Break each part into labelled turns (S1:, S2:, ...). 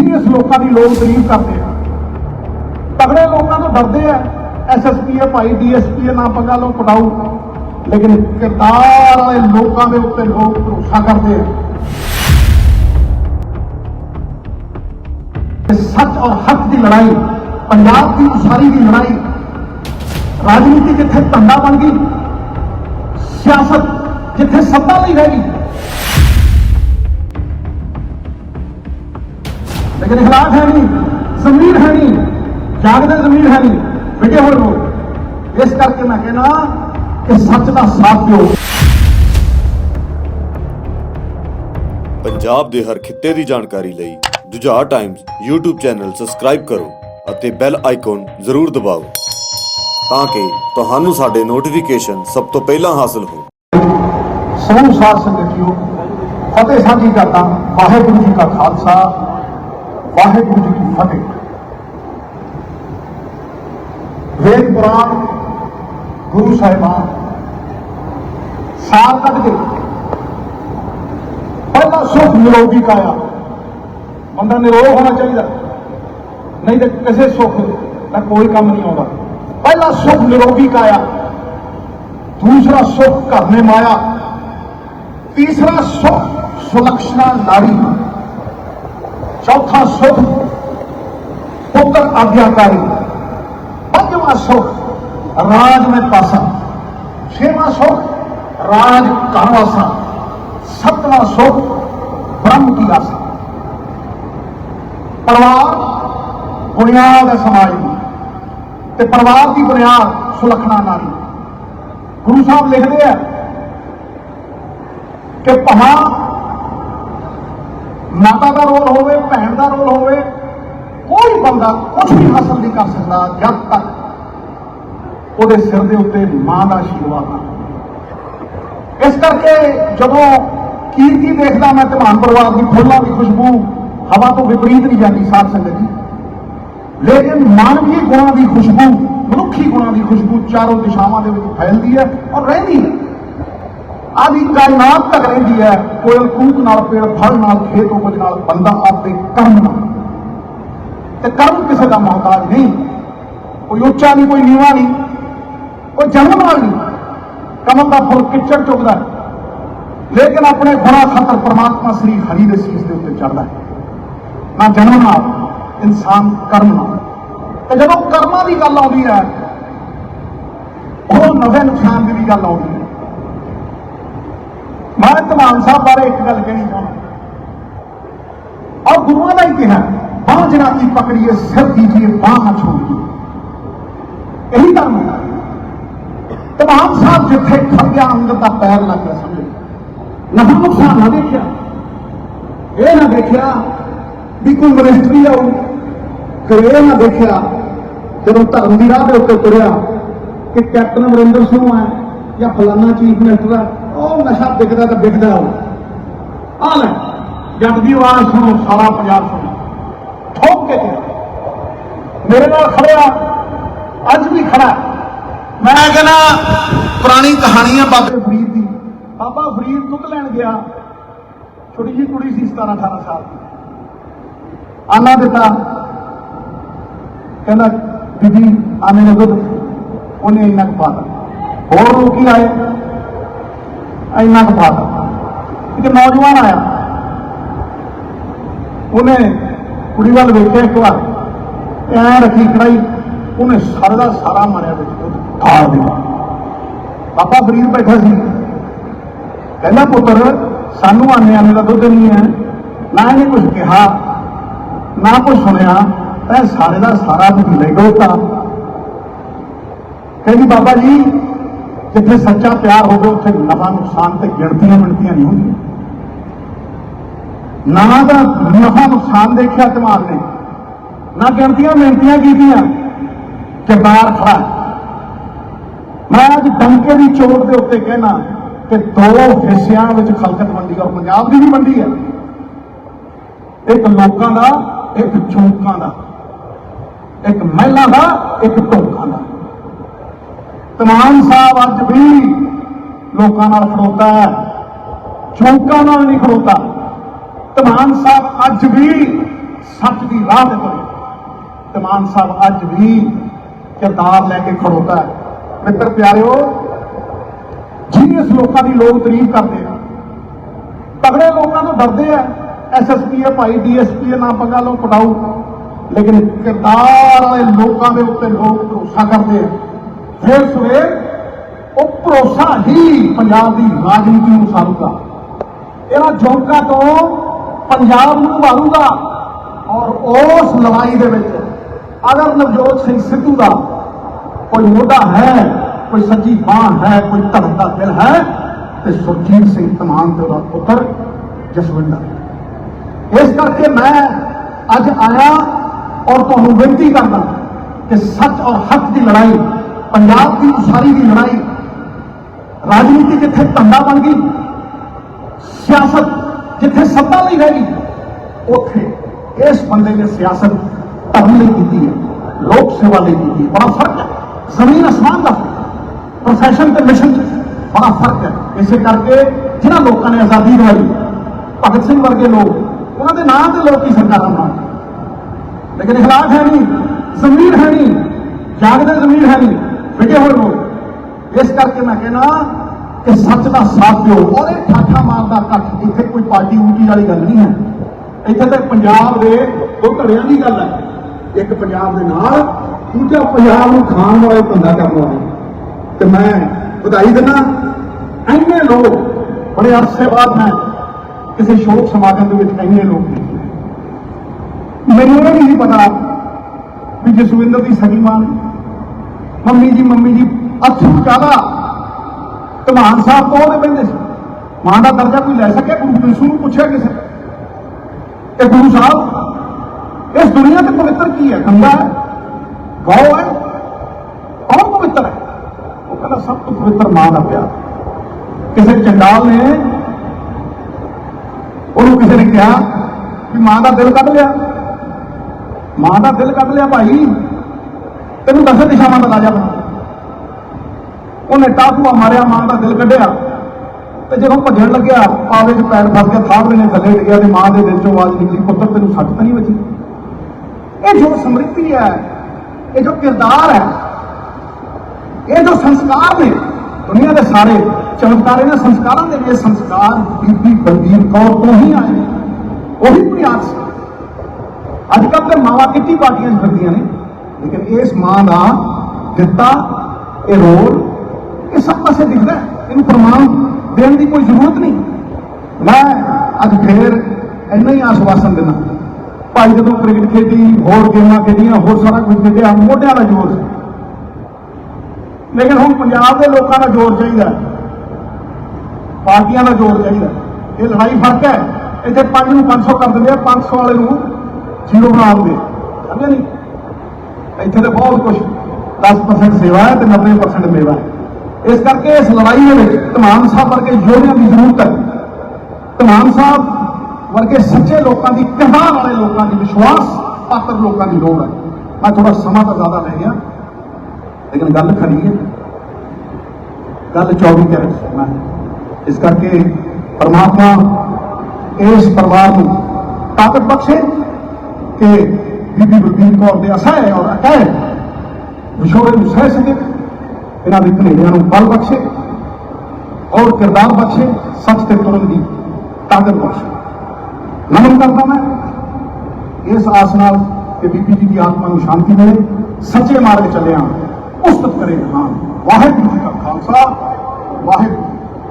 S1: Serious ਲੋਕਾਂ ਦੀ ਲੋਕ ਤਾਰੀਫ ਕਰਦੇ ਆ। ਤਗੜੇ ਲੋਕਾਂ ਤੋਂ ਡਰਦੇ ਆ। ਐਸਐਸਪੀ ਹੈ ਭਾਈ ਡੀਐਸਪੀ ਹੈ, ਨਾ ਪੰਗਾ ਲਓ ਪਟਾਓ ਲੇਕਿਨ ਕਿਰਦਾਰ ਵਾਲੇ ਲੋਕਾਂ ਦੇ ਉੱਤੇ ਲੋਕ ਭਰੋਸਾ ਕਰਦੇ ਆ। ਤੇ ਸੱਚ ਔਰ ਹੱਕ ਦੀ ਲੜਾਈ, ਪੰਜਾਬ ਦੀ ਉਸਾਰੀ ਦੀ ਲੜਾਈ, ਰਾਜਨੀਤੀ ਜਿੱਥੇ ਧੰਦਾ ਬਣ ਗਈ, ਸਿਆਸਤ ਜਿੱਥੇ ਸੱਤਾ ਨਹੀਂ ਰਹਿ ਗਈ ਲੇਕਿਨ ਇਖਲਾਕ ਹੈ ਨਹੀਂ ਜ਼ਮੀਰ ਹੈ ਨਹੀਂ ਜਾਗਦੇ ਜ਼ਮੀਰ ਹੈ ਨਹੀਂ ਵਿਗੇ ਹੋਏ ਲੋਕ। ਇਸ ਕਰਕੇ ਮੈਂ ਕਹਿਣਾ ਕਿ ਸੱਚ ਦਾ ਸਾਥ ਦਿਓ।
S2: ਪੰਜਾਬ ਦੇ ਹਰ ਖਿੱਤੇ ਦੀ ਜਾਣਕਾਰੀ ਲਈ Jujhar times YouTube channel subscribe ਕਰੋ ਅਤੇ ਬੈਲ ਆਈਕਨ ਜ਼ਰੂਰ ਦਬਾਓ ਤਾਂ ਕਿ ਤੁਹਾਨੂੰ ਸਾਡੇ ਨੋਟੀਫਿਕੇਸ਼ਨ ਸਭ ਤੋਂ ਪਹਿਲਾਂ ਹਾਸਲ ਹੋਣ।
S1: ਸਮੂਹ ਸਾਧ ਸੰਗਤਿਓ ਫਤਿਹ ਸਾਂਝੀ ਕਰਦਾ ਵਾਹਿਗੁਰੂ ਜੀ ਕਾ ਖਾਲਸਾ। ਵਾਹਿਗੁਰੂ ਜੀ ਕੀ ਫਤਿਹ ਵੇਦ ਪੁਰਾਣ ਗੁਰੂ ਸਾਹਿਬਾਨ ਸਾਲ ਕੱਢ ਕੇ ਪਹਿਲਾ ਸੁਖ ਨਿਰੋਗੀ ਕਾਇਆ ਬੰਦਾ ਨਿਰੋਗ ਹੋਣਾ ਚਾਹੀਦਾ ਨਹੀਂ ਤੇ ਕਿਸੇ ਸੁਖ ਦਾ ਕੋਈ ਕੰਮ ਨਹੀਂ ਆਉਂਦਾ ਪਹਿਲਾ ਸੁਖ ਨਿਰੋਗੀ ਕਾਇਆ ਦੂਸਰਾ ਸੁਖ ਘਰ ਨੇ ਮਾਇਆ ਤੀਸਰਾ ਸੁਖ ਸੁਲਕਸ਼ਣਾ ਨਾਰੀ ਚੌਥਾ ਸੁਖ, ਪੁੱਤਰ ਆਗਿਆਕਾਰੀ। ਪੰਜਵਾਂ ਸੁਖ, ਰਾਜ में ਪਾਸਾ। ਛੇਵਾਂ ਸੁਖ, ਰਾਜ ਕਾਰਵਾਸਾ ਸੱਤਵਾਂ ਸੁਖ, ਬ੍ਰਹਮ ਕੀ ਆਸਾ। ਪਰਿਵਾਰ, ਬੁਨਿਆਦ ਹੈ ਸਮਾਜ ਦੀ। ਤੇ ਪਰਿਵਾਰ ਦੀ ਬੁਨਿਆਦ ਸੁਲਖਣਾ ਨਾਰੀ। ਗੁਰੂ ਸਾਹਿਬ ਲਿਖਦੇ ਆ ਕਿ ਭਾਂ ਮਾਤਾ ਦਾ ਰੋਲ ਹੋਵੇ, ਭੈਣ ਦਾ ਰੋਲ ਹੋਵੇ, ਕੋਈ ਬੰਦਾ ਕੁਝ ਵੀ ਹਾਸਲ ਨਹੀਂ ਕਰ ਸਕਦਾ ਜਦ ਤੱਕ ਉਹਦੇ ਸਿਰ ਦੇ ਉੱਤੇ ਮਾਂ ਦਾ ਆਸ਼ੀਰਵਾਦ ਨਾ ਹੋਵੇ। ਇਸ ਕਰਕੇ ਜਦੋਂ ਕੀਰਤੀ ਦੇਖਦਾ ਮੈਂ ਧਮਾਨ ਪਰਿਵਾਰ ਦੀ ਫੁੱਲਾਂ ਦੀ ਖੁਸ਼ਬੂ ਹਵਾ ਤੋਂ ਵਿਪਰੀਤ ਨਹੀਂ ਜਾਂਦੀ ਸਾਧ ਸੰਗਤ ਜੀ ਲੇਕਿਨ ਮਾਨਵੀ ਗੁਣਾਂ ਦੀ ਖੁਸ਼ਬੂ, ਮਨੁੱਖੀ ਗੁਣਾਂ ਦੀ ਖੁਸ਼ਬੂ ਚਾਰੋਂ ਦਿਸ਼ਾਵਾਂ ਦੇ ਵਿੱਚ ਫੈਲਦੀ ਹੈ ਔਰ ਰਹਿੰਦੀ ਹੈ ਆਦੀ ਕਾਇਨਾਤ ਤੱਕ ਰਹਿੰਦੀ ਹੈ। ਕੋਇਲ ਕੂਕ ਨਾਲ, ਪੇੜ, ਫਲ ਨਾਲ, ਖੇਤ ਉਪਜ ਨਾਲ ਬੰਦਾ ਆਪਦੇ ਕਰਮ ਨਾਲ। ਤੇ ਕਰਮ ਕਿਸੇ ਦਾ ਮੁਹਤਾਜ ਨਹੀਂ। ਕੋਈ ਉੱਚਾ ਨਹੀਂ, ਕੋਈ ਨੀਵਾਂ ਨਹੀਂ। ਕੋਈ ਜਨਮ ਨਾਲ ਨਹੀਂ। ਕਮਲ ਦਾ ਫੁੱਲ ਕਿੱਚੜ ਚੁੱਕਦਾ ਲੇਕਿਨ ਆਪਣੇ ਗੁਣਾ ਖਾਤਰ ਪ੍ਰਮਾਤਮਾ ਸ੍ਰੀ ਹਰੀ ਦੇ ਸੀਸ ਦੇ ਉੱਤੇ ਚੜਦਾ ਹੈ। ਨਾ ਜਨਮ ਨਾਲ, ਇਨਸਾਨ ਕਰਮ ਨਾਲ। ਤੇ ਜਦੋਂ ਕਰਮਾਂ ਦੀ ਗੱਲ ਆਉਂਦੀ ਹੈ, ਉਹ ਨਵੇਂ ਨੁਕਸਾਨ ਦੀ ਵੀ ਗੱਲ ਆਉਂਦੀ ਹੈ। ਮੈਂ ਧਮਾਨ ਸਾਹਿਬ ਬਾਰੇ ਇੱਕ ਗੱਲ ਕਹਿਣੀ ਚਾਹੁੰਦਾ ਔਰ ਗੁਰੂਆਂ ਦਾ ਹੀ ਕਿਹਾ ਬਾਹ ਜਨਾ ਕੀ ਪਕੜੀਏ ਸਿਰ ਦੀਜੀਏ ਬਾਹ ਨਾ ਛੋੜੀਏ ਇਹੀ ਧਰਮ ਹੈ ਧਮਾਨ ਸਾਹਿਬ ਜਿੱਥੇ ਖੜਿਆ ਅੰਦਰ ਦਾ ਪੈਰ ਲੱਗ ਗਿਆ ਸਮਝੋ ਨਫਾ ਨੁਕਸਾਨ ਨਾ ਦੇਖਿਆ ਇਹ ਨਾ ਦੇਖਿਆ ਵੀ ਕੋਈ ਮਿਨਿਸਟਰੀ ਆਉ ਕਰੇ ਨਾ ਦੇਖਿਆ ਜਦੋਂ ਧਰਮ ਦੀ ਰਾਹ ਦੇ ਉੱਤੇ ਤੁਰਿਆ ਕਿ ਕੈਪਟਨ ਅਮਰਿੰਦਰ ਸਿੰਘ ਹੈ ਜਾਂ ਫਲਾਨਾ ਚੀਫ ਮਿਨਿਸਟਰ ਹੈ ਉਹ ਨਸ਼ਾ ਵਿਕਦਾ ਤਾਂ ਵਿਕਦਾ ਉਹ ਆ ਲੈ ਜੱਟ ਦੀ ਆਵਾਜ਼ ਸੁਣੋ, ਸਾਰਾ ਪੰਜਾਬ ਸੁਣੋ। ਠੋਕ ਕੇ ਕਿਹਾ। ਮੇਰੇ ਨਾਲ ਖੜਿਆ, ਅੱਜ ਵੀ ਖੜਾ। ਹੈ। ਮੈਂ ਕਹਿੰਦਾ, ਪੁਰਾਣੀ ਕਹਾਣੀ ਹੈ ਬਾਬੇ ਫਰੀਦ ਦੀ। ਬਾਬਾ ਫਰੀਦ ਦੁੱਧ ਲੈਣ ਗਿਆ। ਛੋਟੀ ਜਿਹੀ ਕੁੜੀ ਸੀ 17 18 ਸਾਲ ਦੀ। ਆਨਾ ਦਿੱਤਾ। ਕਹਿੰਦਾ ਬੀਬੀ ਆਨੇ ਨੇ ਦੁੱਧ ਉਹਨੇ ਇੰਨਾ ਕੁ ਪਾਤਾ ਹੋਰ ਲੋਕੀ ਆਏ। ਇੰਨਾ ਕੁ ਪਾਤਾ ਇੱਕ ਨੌਜਵਾਨ ਆਇਆ। ਉਹਨੇ ਕੁੜੀ ਵੱਲ ਵੇਖਿਆ ਇੱਕ ਵਾਰ। ਐ ਰੱਖੀ ਕੜਾਈ ਉਹਨੇ ਸਾਰਾ ਦਾ ਸਾਰਾ ਮਾਰਿਆ ਵਿੱਚ। ਦੁੱਧ ਠਾਲ ਦਿੱਤਾ ਬਾਬਾ ਫਰੀਦ ਬੈਠਾ ਸੀ। ਕਹਿੰਦਾ, ਪੁੱਤਰ, ਸਾਨੂੰ ਆਨੇ ਆਨੇ ਦਾ ਦੁੱਧ ਨਹੀਂ ਹੈ। ਨਾ ਇਹਨੇ ਕੁਝ ਕਿਹਾ, ਨਾ ਕੁਝ ਸੁਣਿਆ। ਤਾਂ ਸਾਰੇ ਦਾ ਸਾਰਾ ਦੁੱਧ ਲੈ ਗੋਤਾ ਕਹਿੰਦੀ ਬਾਬਾ ਜੀ ਜਿੱਥੇ ਸੱਚਾ ਪਿਆਰ ਹੋਵੇ, ਉੱਥੇ ਨਵਾਂ ਨੁਕਸਾਨ ਤੇ ਗਿਣਤੀਆਂ ਮਿਣਤੀਆਂ ਨਹੀਂ ਹੁੰਦੀਆਂ। ਨਾ ਦਾ ਨਵਾਂ ਨੁਕਸਾਨ ਦੇਖਿਆ ਧਮਾਲ ਨੇ, ਨਾ ਗਿਣਤੀਆਂ ਮਿਣਤੀਆਂ ਕੀਤੀਆਂ ਕਿਰਦਾਰ ਖੜਾ। ਮੈਂ ਅੱਜ ਡੰਕੇ ਦੀ ਚੋਟ ਦੇ ਉੱਤੇ ਕਹਿਣਾ ਕਿ ਦੋ ਹਿੱਸਿਆਂ ਵਿੱਚ ਖਲਕਤ ਮੰਡੀ ਔਰ ਪੰਜਾਬ ਦੀ ਵੀ ਮੰਡੀ ਹੈ ਇੱਕ ਲੋਕਾਂ ਦਾ, ਇੱਕ ਚੌਕਾਂ ਦਾ, ਇੱਕ ਮਹਿਲਾ ਦਾ, ਇੱਕ ਢੋਕਾਂ ਦਾ। ਤਮਾਮ ਸਾਹਿਬ ਅੱਜ ਵੀ ਲੋਕਾਂ ਨਾਲ ਖੜੋਤਾ ਹੈ, ਚੌਕਾਂ ਨਾਲ ਨਹੀਂ ਖੜੋਤਾ। ਤਮਾਨ ਸਾਹਿਬ ਅੱਜ ਵੀ ਸੱਚ ਦੀ ਰਾਹ ਤੇ ਤੁਰੇ। ਤੇ ਮਾਨ ਸਾਹਿਬ ਅੱਜ ਵੀ ਕਿਰਦਾਰ ਲੈ ਕੇ ਖੜੋਤਾ ਹੈ। ਮਿੱਤਰ ਪਿਆਰਿਓ ਜੀਨੀਅਸ ਲੋਕਾਂ ਦੀ ਲੋਕ ਤਾਰੀਫ ਕਰਦੇ ਆ, ਤਗੜੇ ਲੋਕਾਂ ਤੋਂ ਡਰਦੇ ਆ ਐਸਐਸਪੀ ਹੈ ਭਾਈ ਡੀਐਸਪੀ ਹੈ ਨਾ ਪੰਗਾ ਲਓ ਪਟਾਓ ਲੇਕਿਨ ਕਿਰਦਾਰ ਵਾਲੇ ਲੋਕਾਂ ਦੇ ਉੱਤੇ ਲੋਕ ਭਰੋਸਾ ਕਰਦੇ ਆ। ਫਿਰ ਸਵੇਰ ਉਹ ਭਰੋਸਾ ਹੀ ਪੰਜਾਬ ਦੀ ਰਾਜਨੀਤੀ ਨੂੰ ਸਾਰੂਗਾ। ਇਹਨਾਂ ਜੋਕਾਂ ਤੋਂ ਪੰਜਾਬ ਨੂੰ ਉਭਾਰੂਗਾ ਔਰ ਉਸ ਲੜਾਈ ਦੇ ਵਿੱਚ ਅਗਰ ਨਵਜੋਤ ਸਿੰਘ ਸਿੱਧੂ ਦਾ ਕੋਈ ਮੋਢਾ ਹੈ, ਕੋਈ ਸੱਚੀ ਬਾਹ ਹੈ, ਕੋਈ ਧੜਕਦਾ ਦਿਲ ਹੈ, ਤੇ ਸੁਰਜੀਤ ਸਿੰਘ ਤਮਾਨ ਤੇ ਉਹਦਾ ਪੁੱਤਰ ਜਸਵਿੰਦਰ। ਇਸ ਕਰਕੇ ਮੈਂ ਅੱਜ ਆਇਆ ਔਰ ਤੁਹਾਨੂੰ ਬੇਨਤੀ ਕਰਦਾ ਕਿ ਸੱਚ ਔਰ ਹੱਕ ਦੀ ਲੜਾਈ ਪੰਜਾਬ ਦੀ ਉਸਾਰੀ ਦੀ ਲੜਾਈ ਰਾਜਨੀਤੀ ਜਿੱਥੇ ਧੰਦਾ ਬਣ ਗਈ, ਸਿਆਸਤ ਜਿੱਥੇ ਸੱਤਾ ਲਈ ਰਹਿ ਗਈ, ਉੱਥੇ ਇਸ ਬੰਦੇ ਨੇ ਸਿਆਸਤ ਧਰਮ ਲਈ ਕੀਤੀ ਹੈ, ਲੋਕ ਸੇਵਾ ਲਈ ਕੀਤੀ ਹੈ। ਬੜਾ ਫ਼ਰਕ ਹੈ। ਜ਼ਮੀਨ ਅਸਮਾਨ ਦਾ ਪ੍ਰੋਫੈਸ਼ਨ ਤੇ ਮਿਸ਼ਨ 'ਚ ਬੜਾ ਫ਼ਰਕ ਹੈ। ਇਸੇ ਕਰਕੇ ਜਿਨ੍ਹਾਂ ਲੋਕਾਂ ਨੇ ਆਜ਼ਾਦੀ ਦਿਵਾਈ, ਭਗਤ ਸਿੰਘ ਵਰਗੇ ਲੋਕ, ਉਹਨਾਂ ਦੇ ਨਾਂ ਤੇ ਲੋਕ ਹੀ ਸਰਕਾਰਾਂ ਬਣਾਉਂਦੇ ਲੇਕਿਨ ਇਖਲਾਕ ਹੈ ਨਹੀਂ। ਜ਼ਮੀਰ ਹੈ ਨਹੀਂ। ਜਾਗਦੇ ਜ਼ਮੀਰ ਹੈ ਨਹੀਂ। ਵਿਗੇ ਹੋਏ ਲੋਕ ਇਸ ਕਰਕੇ ਮੈਂ ਕਹਿੰਦਾ ਕਿ ਸੱਚ ਦਾ ਸਾਥ ਦਿਓ। ਔਰ ਇਹ ਠਾਠਾ ਮਾਰਦਾ ਇਕੱਠ ਇੱਥੇ ਕੋਈ ਪਾਰਟੀ ਊਟੀ ਵਾਲੀ ਗੱਲ ਨਹੀਂ ਹੈ। ਇੱਥੇ ਤੇ ਪੰਜਾਬ ਦੇ ਦੋ ਧੜਿਆਂ ਦੀ ਗੱਲ ਹੈ। ਇੱਕ ਪੰਜਾਬ ਦੇ ਨਾਲ, ਦੂਜਾ ਪੰਜਾਬ ਨੂੰ ਖਾਣ ਵਾਲੇ ਧੰਦਾ ਕਰਨ ਵਾਲੇ। ਤੇ ਮੈਂ ਵਧਾਈ ਦਿੰਦਾ। ਇੰਨੇ ਲੋਕ, ਬੜੇ ਅਰਸੇ ਬਾਅਦ ਮੈਂ ਕਿਸੇ ਸ਼ੋਕ ਸਮਾਗਮ ਦੇ ਵਿੱਚ ਇੰਨੇ ਲੋਕ ਦੇਖੇ ਮੈਨੂੰ ਇਹ ਨਹੀਂ ਸੀ ਪਤਾ ਵੀ ਜਸਵਿੰਦਰ ਦੀ ਸਗੀ ਮਾਂ ਮੰਮੀ ਜੀ ਮੰਮੀ ਜੀ ਅਥਰੂ ਚਾਹਦਾ ਧਮਾਨ ਸਾਹਿਬ ਤੋਂ ਉਹਦੇ ਬੰਦੇ ਸੀ? ਮਾਂ ਦਾ ਦਰਜਾ ਕੋਈ ਲੈ ਸਕਿਆ? ਗੁਰੂ ਯਿਸੂ ਨੂੰ ਪੁੱਛਿਆ ਕਿਸੇ ਕਿ ਗੁਰੂ ਸਾਹਿਬ, ਇਸ ਦੁਨੀਆ ਤੇ ਪਵਿੱਤਰ ਕੀ ਹੈ? ਗੰਗਾ ਹੈ ਗਾਉ ਹੈ, ਕੌਣ ਪਵਿੱਤਰ ਹੈ? ਉਹ ਕਹਿੰਦਾ, ਸਭ ਤੋਂ ਪਵਿੱਤਰ ਮਾਂ ਦਾ ਪਿਆਰ। ਕਿਸੇ ਚੰਡਾਲ ਨੇ, ਉਹਨੂੰ ਕਿਸੇ ਨੇ ਕਿਹਾ ਵੀ ਮਾਂ ਦਾ ਦਿਲ ਕੱਢ ਲਿਆ। ਮਾਂ ਦਾ ਦਿਲ ਕੱਢ ਲਿਆ, ਭਾਈ। ਤੈਨੂੰ ਦਸ ਦਿਸ਼ਾਵਾਂ ਦਾ ਰਾਜਾ ਬਣਾ ਉਹਨੇ ਟਾਪੂਆ ਮਾਰਿਆ, ਮਾਂ ਦਾ ਦਿਲ ਕੱਢਿਆ। ਤੇ ਜਦੋਂ ਭੱਜਣ ਲੱਗਿਆ ਪਾਵੇ 'ਚ ਪੈਰ ਫਸ ਗਿਆ ਥਾਪੜੇ ਨੇ ਥੱਲੇ ਡਿੱਗਿਆ ਤੇ ਮਾਂ ਦੇ ਦਿਲ 'ਚੋਂ ਆਵਾਜ਼ ਨਿਕਲੀ, ਪੁੱਤਰ, ਤੈਨੂੰ ਸੱਟ ਤਾਂ ਨਹੀਂ ਵੱਜੀ ਇਹ ਜੋ ਸਮ੍ਰਿਤੀ ਹੈ, ਇਹ ਜੋ ਕਿਰਦਾਰ ਹੈ, ਇਹ ਜੋ ਸੰਸਕਾਰ ਨੇ, ਦੁਨੀਆ ਦੇ ਸਾਰੇ ਚਮਤਕਾਰ ਨੇ, ਸੰਸਕਾਰਾਂ ਦੇ ਨੇ ਸੰਸਕਾਰ ਬੀਬੀ ਬਲਬੀਰ ਕੌਰ ਤੋਂ ਹੀ ਆਏ ਨੇ। ਉਹੀ ਬੁਨਿਆਦ ਸੀ ਅੱਜ ਕੱਲ੍ਹ ਤੇ ਮਾਵਾਂ ਕਿੱਟੀ ਪਾਰਟੀਆਂ 'ਚ ਫਿਰਦੀਆਂ ਨੇ। ਲੇਕਿਨ ਇਸ ਮਾਂ ਦਾ ਦਿੱਤਾ ਇਹ ਰੋਲ, ਇਹ ਸਭ ਪਾਸੇ ਦਿਖਦਾ ਇਹਨੂੰ ਪ੍ਰਮਾਣ ਦੇਣ ਦੀ ਕੋਈ ਜ਼ਰੂਰਤ ਨਹੀਂ। ਮੈਂ ਅੱਜ ਫੇਰ ਇੰਨਾ ਹੀ ਆਸ਼ਵਾਸਨ ਦੇਣਾ ਭਾਈ ਜਦੋਂ ਕ੍ਰਿਕਟ ਖੇਡੀ, ਹੋਰ ਗੇਮਾਂ ਖੇਡੀਆਂ, ਹੋਰ ਸਾਰਾ ਕੁਝ ਖੇਡਿਆ, ਮੋਢਿਆਂ ਦਾ ਜ਼ੋਰ ਲੇਕਿਨ ਹੁਣ ਪੰਜਾਬ ਦੇ ਲੋਕਾਂ ਦਾ ਜ਼ੋਰ ਚਾਹੀਦਾ ਪਾਰਟੀਆਂ ਦਾ ਜ਼ੋਰ ਚਾਹੀਦਾ ਇਹ ਲੜਾਈ ਫ਼ਰਕ ਹੈ। ਇੱਥੇ 5 ਨੂੰ 500 ਕਰ ਦਿੰਦੇ ਆ 500 ਵਾਲੇ ਨੂੰ ਜ਼ੀਰੋ ਬਣਾ ਦਿੰਦੇ ਸਮਝਿਆ ਨਹੀਂ? ਇੱਥੇ ਤਾਂ ਬਹੁਤ ਕੁਝ 10% ਸੇਵਾ ਹੈ ਤੇ 90% ਮੇਵਾ ਹੈ। ਇਸ ਕਰਕੇ ਇਸ ਲੜਾਈ ਦੇ ਵਿੱਚ ਤਮਾਮ ਸਾਹਿਬ ਵਰਗੇ ਯੋਧਿਆਂ ਦੀ ਜ਼ਰੂਰਤ ਹੈ। ਤਮਾਮ ਸਾਹਿਬ ਵਰਗੇ ਸੱਚੇ ਲੋਕਾਂ ਦੀ ਕਿਰਦਾਰ ਵਾਲੇ ਲੋਕਾਂ ਦੀ ਵਿਸ਼ਵਾਸ ਪਾਤਰ ਲੋਕਾਂ ਦੀ ਲੋੜ ਹੈ। ਮੈਂ ਥੋੜਾ ਸਮਾਂ ਤਾਂ ਜ਼ਿਆਦਾ ਲੈ ਗਿਆ, ਲੇਕਿਨ ਗੱਲ ਖਰੀ ਹੈ। ਗੱਲ 24 ਕੈਰਟ ਸੋਨਾ ਇਸ ਕਰਕੇ ਪਰਮਾਤਮਾ ਇਸ ਪਰਿਵਾਰ ਨੂੰ ਤਾਕਤ ਬਖਸ਼ੇ ਕਿ ਬੀਬੀ ਬਲਬੀਰ ਕੌਰ ਦੇ ਅਸਹਿ ਔਰ ਅਕਹਿ ਵਿਛੋੜੇ ਨੂੰ ਸਹਿ ਸਕੇ ਇਹਨਾਂ ਦੇ ਘਨੇਰਿਆਂ ਨੂੰ ਬਲ ਬਖਸ਼ੇ ਔਰ ਕਿਰਦਾਰ ਬਖਸ਼ੇ ਸੱਚ ਤੇ ਤੁਰਨ ਦੀ ਤਾਕਤ ਬਖਸ਼ੇ ਨਮਨ ਕਰਦਾ ਮੈਂ ਇਸ ਆਸ ਨਾਲ ਕਿ ਬੀਬੀ ਜੀ ਦੀ ਆਤਮਾ ਨੂੰ ਸ਼ਾਂਤੀ ਮਿਲੇ ਸੱਚੇ ਮਾਰਗ ਚੱਲਿਆ ਉਸਤਤ ਕਰੇ ਹਾਂ ਵਾਹਿਗੁਰੂ ਜੀ ਕਾ ਖਾਲਸਾ ਵਾਹਿਗੁਰੂ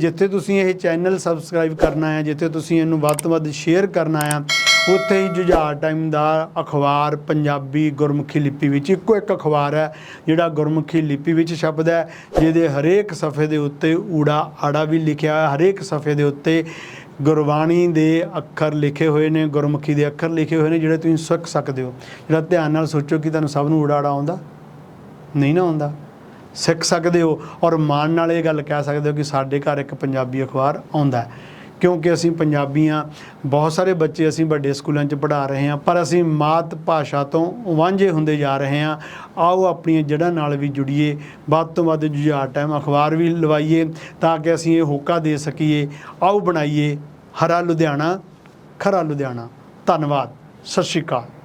S3: ਜਿੱਥੇ ਤੁਸੀਂ ਇਹ ਚੈਨਲ ਸਬਸਕ੍ਰਾਈਬ ਕਰਨਾ ਹੈ ਜਿੱਥੇ ਤੁਸੀਂ ਇਹਨੂੰ ਵੱਧ ਤੋਂ ਵੱਧ ਸ਼ੇਅਰ ਕਰਨਾ ਹੈ ਉੱਥੇ ਹੀ ਜੁਝਾਰ ਟਾਈਮ ਦਾ ਅਖਬਾਰ ਪੰਜਾਬੀ ਗੁਰਮੁਖੀ ਲਿਪੀ ਵਿੱਚ ਇੱਕੋ ਇੱਕ ਅਖਬਾਰ ਹੈ, ਜਿਹੜਾ ਗੁਰਮੁਖੀ ਲਿਪੀ ਵਿੱਚ ਛਪਦਾ ਹੈ, ਜਿਹਦੇ ਹਰੇਕ ਸਫ਼ੇ ਦੇ ਉੱਤੇ ਊੜਾ ਆੜਾ ਵੀ ਲਿਖਿਆ ਹੋਇਆ ਹਰੇਕ ਸਫ਼ੇ ਦੇ ਉੱਤੇ ਗੁਰਬਾਣੀ ਦੇ ਅੱਖਰ ਲਿਖੇ ਹੋਏ ਨੇ, ਗੁਰਮੁਖੀ ਦੇ ਅੱਖਰ ਲਿਖੇ ਹੋਏ ਨੇ, ਜਿਹੜੇ ਤੁਸੀਂ ਸਿੱਖ ਸਕਦੇ ਹੋ। ਜਿਹੜਾ ਧਿਆਨ ਨਾਲ ਸੋਚੋ ਕਿ ਤੁਹਾਨੂੰ ਸਭ ਨੂੰ ਊੜਾ ਆੜਾ ਆਉਂਦਾ? ਨਹੀਂ ਨਾ ਆਉਂਦਾ। ਸਿੱਖ ਸਕਦੇ ਹੋ ਔਰ ਮਾਣ ਨਾਲ ਇਹ ਗੱਲ ਕਹਿ ਸਕਦੇ ਹੋ ਕਿ ਸਾਡੇ ਘਰ ਇੱਕ ਪੰਜਾਬੀ ਅਖਬਾਰ ਆਉਂਦਾ ਕਿਉਂਕਿ ਅਸੀਂ ਪੰਜਾਬੀਆਂ, ਬਹੁਤ ਸਾਰੇ ਬੱਚੇ ਅਸੀਂ ਵੱਡੇ ਸਕੂਲਾਂ 'ਚ ਪੜ੍ਹਾ ਰਹੇ ਹਾਂ, ਪਰ ਅਸੀਂ ਮਾਤ ਭਾਸ਼ਾ ਤੋਂ ਵਾਂਝੇ ਹੁੰਦੇ ਜਾ ਰਹੇ ਹਾਂ। ਆਓ ਆਪਣੀਆਂ ਜੜ੍ਹਾਂ ਨਾਲ ਵੀ ਜੁੜੀਏ, ਵੱਧ ਤੋਂ ਵੱਧ ਜੁਝਾਰ ਟਾਈਮ ਅਖਬਾਰ ਵੀ ਲਵਾਈਏ ਤਾਂ ਕਿ ਅਸੀਂ ਇਹ ਹੋਕਾ ਦੇ ਸਕੀਏ। ਆਓ ਬਣਾਈਏ ਹਰਾ ਲੁਧਿਆਣਾ, ਖਰਾ ਲੁਧਿਆਣਾ। ਧੰਨਵਾਦ, ਸਤਿ ਸ਼੍ਰੀ ਅਕਾਲ।